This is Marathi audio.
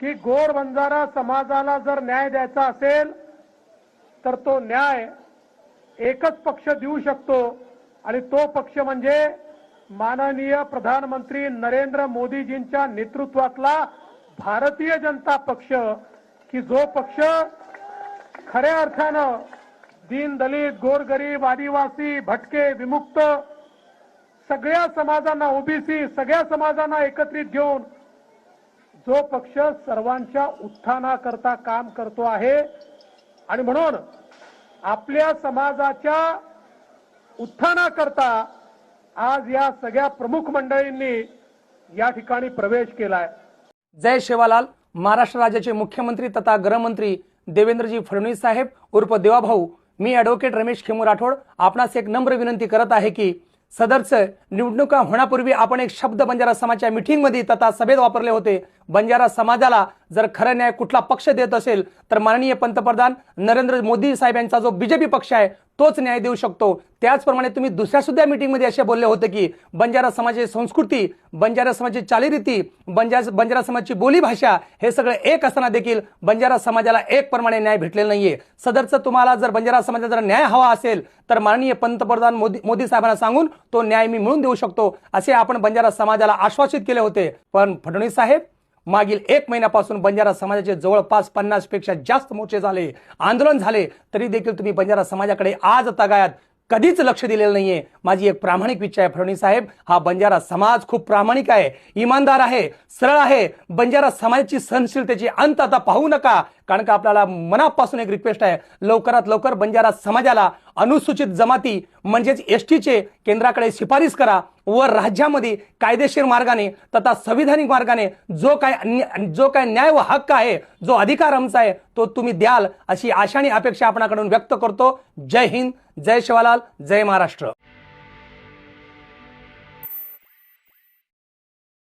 की गोर बंजारा समाजाला जर न्याय द्यायचा असेल तर तो न्याय एकच पक्ष देऊ शकतो. आणि तो पक्ष म्हणजे माननीय प्रधानमंत्री नरेंद्र मोदीजींच्या नेतृत्वातला भारतीय जनता पक्ष की जो पक्ष खऱ्या अर्थानं दीन दलित गोरगरीब आदिवासी भटके विमुक्त सगळ्या समाजांना ओबीसी सगळ्या समाजांना एकत्रित घेऊन जो पक्ष सर्वांच्या उत्थानाकरता काम करतो आहे आणि म्हणून आपल्या समाजाच्या उत्थानाकरता आज या सगळ्या प्रमुख मंडळींनी या ठिकाणी प्रवेश केलाय. जय शिवालाल. महाराष्ट्र राज्याचे मुख्यमंत्री तथा गृहमंत्री देवेंद्रजी फडणवीस साहेब उर्फ देवाभाऊ. मी ॲडव्होकेट रमेश खेमू राठोड. आपणास एक नम्र विनंती करत आहे की सदरचं निवडणुका होण्यापूर्वी आपण एक शब्द बंजारा समाजाच्या मिटिंगमध्ये तथा सभेत वापरले होते. बंजारा समाजाला जर खरं न्याय कुठला पक्ष देत असेल तर माननीय पंतप्रधान नरेंद्र मोदी साहेब यांचा जो बीजेपी पक्ष आहे तोच न्याय देऊ शकतो. त्याचप्रमाणे तुम्ही दुसऱ्या सुद्धा मीटिंगमध्ये असे बोलले होते की बंजारा समाजाची संस्कृती बंजारा समाजाची चालीरीती बंजारा बंजारा समाजाची बोलीभाषा हे सगळं एक असताना देखील बंजारा समाजाला एक प्रमाणे न्याय भेटलेला नाहीये. सदरचं तुम्हाला जर बंजारा समाजाचा जर न्याय हवा असेल तर माननीय पंतप्रधान मोदी मोदी साहेबांना सांगून तो न्याय मी मिळून देऊ शकतो असे आपण बंजारा समाजाला आश्वासित केले होते. पण फडणवीस साहेब मागील एक महिन्यापासून बंजारा समाजाचे जवळपास पन्नासपेक्षा जास्त मोर्चे झाले आंदोलन झाले तरी देखील तुम्ही बंजारा समाजाकडे आज तगायात कधीच लक्ष दिलेलं नाहीये. माझी एक प्रामाणिक इच्छा आहे फडणवीस साहेब. हा बंजारा समाज खूप प्रामाणिक आहे इमानदार आहे सरळ आहे. बंजारा समाजाची सहनशीलतेची अंत आता पाहू नका. कारण का आपल्याला मनापासून एक रिक्वेस्ट आहे. लवकरात लवकर बंजारा समाजाला अनुसूचित जमाती म्हणजेच एस टीचे केंद्राकडे शिफारस करा व राज्यामध्ये कायदेशीर मार्गाने तथा संविधानिक मार्गाने जो काय जो काय न्याय व हक्क आहे जो अधिकार आमचा आहे तो तुम्ही द्याल अशी आशा आणि अपेक्षा आपणाकडून व्यक्त करतो. जय हिंद जय शिवालाल जय महाराष्ट्र.